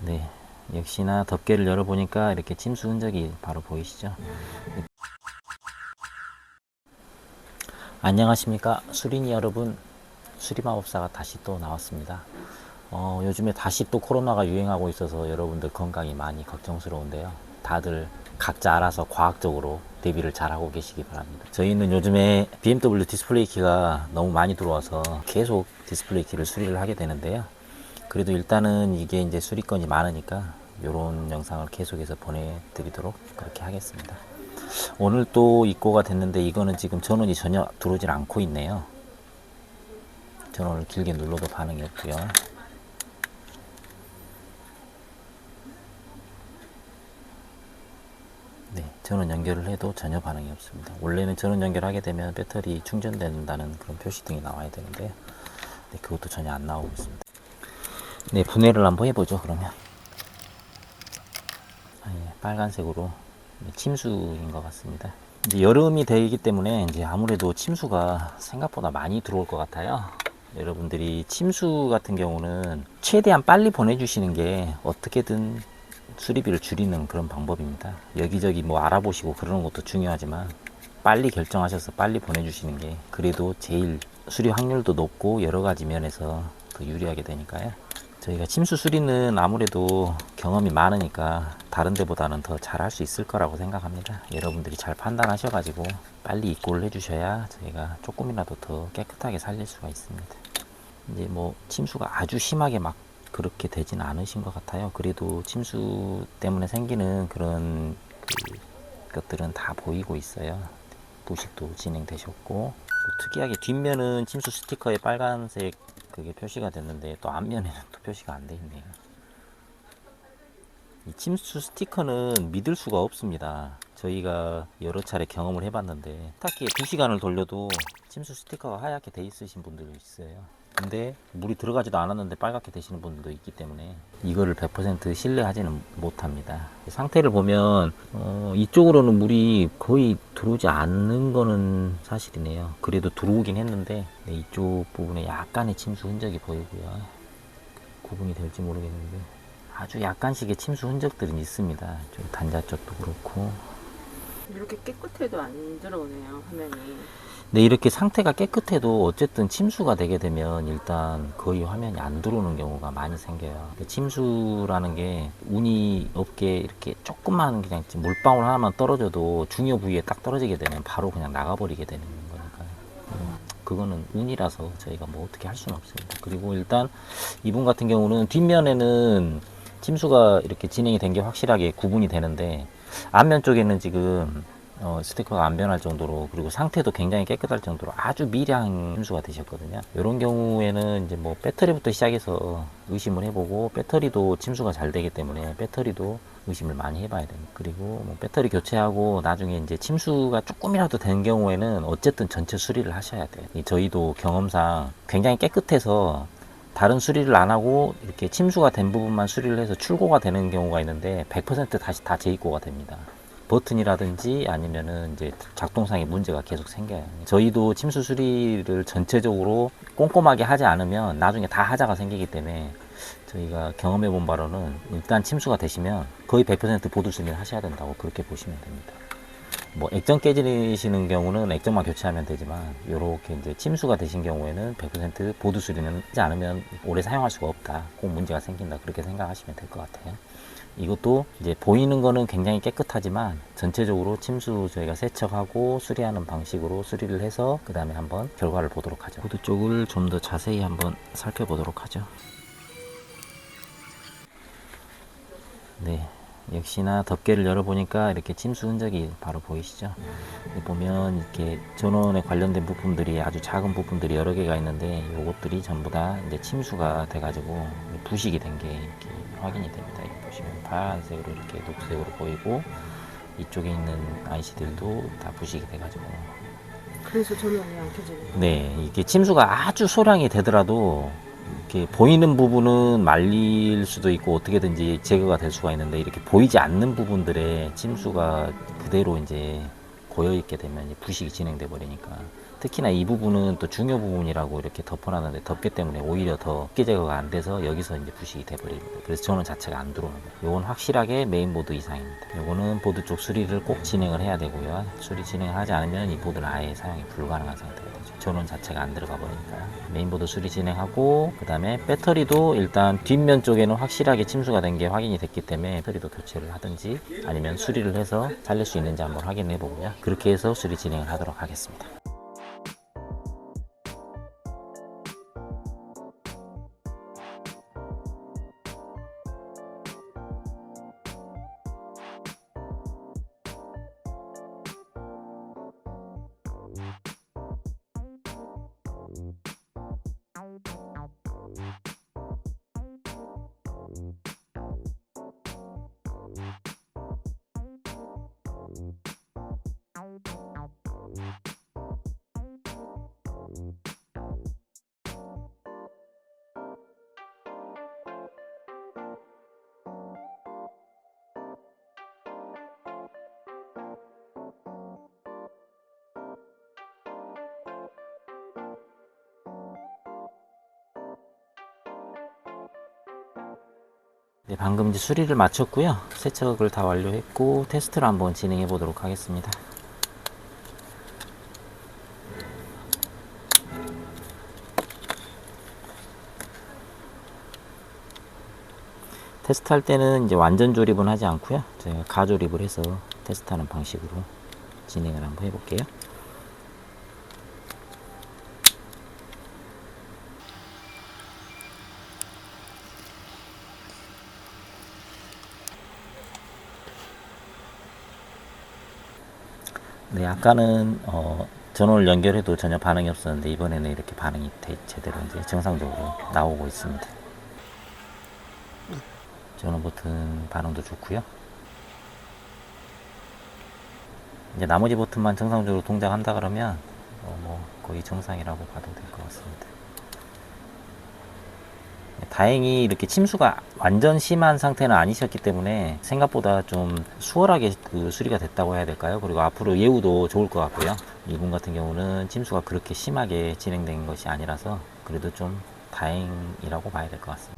네, 역시나 덮개를 열어보니까 이렇게 침수 흔적이 바로 보이시죠? 안녕하십니까? 수린이 여러분. 수리마법사가 다시 또 나왔습니다. 어, 요즘에 다시 또 코로나가 유행하고 있어서 여러분들 건강이 많이 걱정스러운데요. 다들 각자 알아서 과학적으로 대비를 잘하고 계시기 바랍니다. 저희는 요즘에 BMW 디스플레이 키가 너무 많이 들어와서 계속 디스플레이 키를 수리를 하게 되는데요 그래도 일단은 이게 이제 수리건이 많으니까 이런 영상을 계속해서 보내드리도록 그렇게 하겠습니다 오늘 또 입고가 됐는데 이거는 지금 전원이 전혀 들어오질 않고 있네요. 전원을 길게 눌러도 반응이 없고요. 네, 전원 연결을 해도 전혀 반응이 없습니다. 원래는 전원 연결하게 되면 배터리 충전된다는 그런 표시등이 나와야 되는데 네, 그것도 전혀 안 나오고 있습니다. 네, 분해를 한번 해보죠. 그러면 아, 예, 빨간색으로 네, 침수인 것 같습니다. 이제 여름이 되기 때문에 이제 아무래도 침수가 생각보다 많이 들어올 것 같아요. 여러분들이 침수 같은 경우는 최대한 빨리 보내주시는 게 어떻게든 수리비를 줄이는 그런 방법입니다. 여기저기 뭐 알아보시고 그러는 것도 중요하지만 빨리 결정하셔서 빨리 보내주시는 게 그래도 제일 수리 확률도 높고 여러 가지 면에서 더 유리하게 되니까요. 저희가 침수 수리는 아무래도 경험이 많으니까 다른 데보다는 더 잘할 수 있을 거라고 생각합니다. 여러분들이 잘 판단하셔 가지고 빨리 입고를 해 주셔야 저희가 조금이라도 더 깨끗하게 살릴 수가 있습니다. 이제 뭐 침수가 아주 심하게 막 그렇게 되진 않으신 것 같아요. 그래도 침수 때문에 생기는 그런 그 것들은 다 보이고 있어요. 부식도 진행되셨고 또 특이하게 뒷면은 침수 스티커에 빨간색 그게 표시가 됐는데 또 앞면에는 또 표시가 안 돼 있네요. 이 침수 스티커는 믿을 수가 없습니다. 저희가 여러 차례 경험을 해봤는데 딱히 2시간을 돌려도 침수 스티커가 하얗게 돼 있으신 분들도 있어요. 근데 물이 들어가지도 않았는데 빨갛게 되시는 분들도 있기 때문에 이거를 100% 신뢰하지는 못합니다. 상태를 보면 어, 이쪽으로는 물이 거의 들어오지 않는 거는 사실이네요. 그래도 들어오긴 했는데 네, 이쪽 부분에 약간의 침수 흔적이 보이고요. 구분이 될지 모르겠는데 아주 약간씩의 침수 흔적들은 있습니다. 좀 단자 쪽도 그렇고 이렇게 깨끗해도 안 들어오네요 화면이 근데 이렇게 상태가 깨끗해도 어쨌든 침수가 되게 되면 일단 거의 화면이 안 들어오는 경우가 많이 생겨요. 침수라는 게 운이 없게 이렇게 조금만 그냥 물방울 하나만 떨어져도 중요 부위에 딱 떨어지게 되면 바로 그냥 나가버리게 되는 거니까요. 음, 그거는 운이라서 저희가 뭐 어떻게 할 수는 없습니다. 그리고 일단 이분 같은 경우는 뒷면에는 침수가 이렇게 진행이 된 게 확실하게 구분이 되는데 앞면 쪽에는 지금 어, 스티커가 안 변할 정도로 그리고 상태도 굉장히 깨끗할 정도로 아주 미량 침수가 되셨거든요. 이런 경우에는 이제 뭐 배터리부터 시작해서 의심을 해보고 배터리도 침수가 잘 되기 때문에 배터리도 의심을 많이 해봐야 됩니다. 그리고 뭐 배터리 교체하고 나중에 이제 침수가 조금이라도 된 경우에는 어쨌든 전체 수리를 하셔야 돼요. 이 저희도 경험상 굉장히 깨끗해서 다른 수리를 안 하고 이렇게 침수가 된 부분만 수리를 해서 출고가 되는 경우가 있는데 100% 다시 다 재입고가 됩니다. 버튼이라든지 아니면은 이제 작동상의 문제가 계속 생겨요. 저희도 침수 수리를 전체적으로 꼼꼼하게 하지 않으면 나중에 다 하자가 생기기 때문에 저희가 경험해 본 바로는 일단 침수가 되시면 거의 100% 보드 수리를 하셔야 된다고 그렇게 보시면 됩니다. 뭐 액정 깨지시는 경우는 액정만 교체하면 되지만 이렇게 이제 침수가 되신 경우에는 100% 보드 수리는 하지 않으면 오래 사용할 수가 없다. 꼭 문제가 생긴다. 그렇게 생각하시면 될 것 같아요. 이것도 이제 보이는 거는 굉장히 깨끗하지만 전체적으로 침수 저희가 세척하고 수리하는 방식으로 수리를 해서 그 다음에 한번 결과를 보도록 하죠. 보드 쪽을 좀 더 자세히 한번 살펴보도록 하죠. 네. 역시나 덮개를 열어보니까 이렇게 침수 흔적이 바로 보이시죠? 보면 이렇게 전원에 관련된 부품들이 아주 작은 부품들이 여러 개가 있는데 이것들이 전부 다 이제 침수가 돼가지고 부식이 된 게 이렇게 확인이 됩니다. 이렇게 보시면 파란색으로 이렇게 녹색으로 보이고 이쪽에 있는 IC들도 다 부식이 돼가지고 그래서 전원이 안 켜지는 거예요 네, 이게 침수가 아주 소량이 되더라도 이렇게 보이는 부분은 말릴 수도 있고 어떻게든지 제거가 될 수가 있는데 이렇게 보이지 않는 부분들에 침수가 그대로 이제 고여 있게 되면 이제 부식이 진행돼 버리니까 특히나 이 부분은 또 중요 부분이라고 이렇게 덮어놨는데 덮개 때문에 오히려 더 습기 제거가 안 돼서 여기서 이제 부식이 돼버립니다. 그래서 전원 자체가 안 들어오는 거예요. 요건 확실하게 메인보드 이상입니다. 요거는 보드 쪽 수리를 꼭 진행을 해야 되고요. 수리 진행을 하지 않으면 이 보드는 아예 사용이 불가능한 되죠. 전원 자체가 안 들어가 버리니까. 메인보드 수리 진행하고 그 다음에 배터리도 일단 뒷면 쪽에는 확실하게 침수가 된 게 확인이 됐기 때문에 배터리도 교체를 하든지 아니면 수리를 해서 살릴 수 있는지 한번 확인해 보고요. 그렇게 해서 수리 진행을 하도록 하겠습니다. Bye. 네, 방금 이제 수리를 마쳤고요. 세척을 다 완료했고 테스트를 한번 진행해 보도록 하겠습니다. 테스트할 때는 이제 완전 조립은 하지 않고요. 제가 가조립을 해서 테스트하는 방식으로 진행을 한번 해볼게요. 네, 아까는 어, 전원을 연결해도 전혀 반응이 없었는데 이번에는 이렇게 반응이 돼- 제대로 이제 정상적으로 나오고 있습니다. 전원 버튼 반응도 좋고요. 이제 나머지 버튼만 정상적으로 동작한다 그러면 어, 뭐 거의 정상이라고 봐도 될 것 같습니다. 다행히 이렇게 침수가 완전 심한 상태는 아니셨기 때문에 생각보다 좀 수월하게 그 수리가 됐다고 해야 될까요? 그리고 앞으로 예우도 좋을 것 같고요. 이분 같은 경우는 침수가 그렇게 심하게 진행된 것이 아니라서 그래도 좀 다행이라고 봐야 될 것 같습니다.